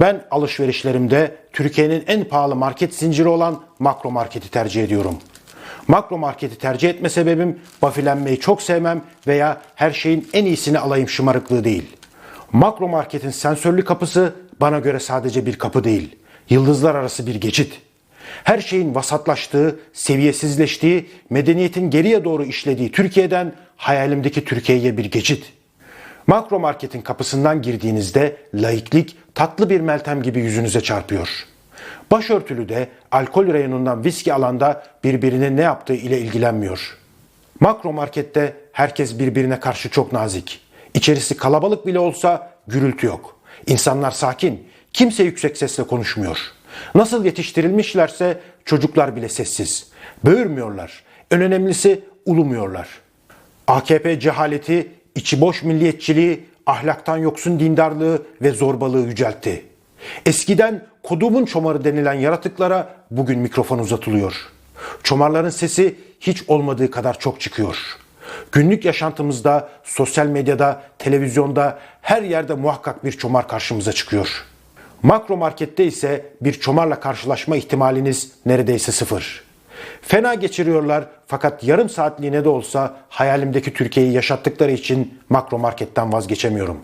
Ben alışverişlerimde Türkiye'nin en pahalı market zinciri olan Makro Market'i tercih ediyorum. Makro Market'i tercih etme sebebim bafilenmeyi çok sevmem veya her şeyin en iyisini alayım şımarıklığı değil. Makro Market'in sensörlü kapısı bana göre sadece bir kapı değil, yıldızlar arası bir geçit. Her şeyin vasatlaştığı, seviyesizleştiği, medeniyetin geriye doğru işlediği Türkiye'den hayalimdeki Türkiye'ye bir geçit. Makro marketin kapısından girdiğinizde laiklik tatlı bir meltem gibi yüzünüze çarpıyor. Başörtülü de alkol reyonundan viski alanda birbirinin ne yaptığı ile ilgilenmiyor. Makro markette herkes birbirine karşı çok nazik. İçerisi kalabalık bile olsa gürültü yok. İnsanlar sakin, kimse yüksek sesle konuşmuyor. Nasıl yetiştirilmişlerse çocuklar bile sessiz. Böğürmüyorlar. En önemlisi ulumuyorlar. AKP cehaleti, içi boş milliyetçiliği, ahlaktan yoksun dindarlığı ve zorbalığı yüceltti. Eskiden kodumun çomarı denilen yaratıklara bugün mikrofon uzatılıyor. Çomarların sesi hiç olmadığı kadar çok çıkıyor. Günlük yaşantımızda, sosyal medyada, televizyonda her yerde muhakkak bir çomar karşımıza çıkıyor. Makro markette ise bir çomarla karşılaşma ihtimaliniz neredeyse sıfır. Fena geçiriyorlar fakat yarım saatliğine de olsa hayalimdeki Türkiye'yi yaşattıkları için makro marketten vazgeçemiyorum.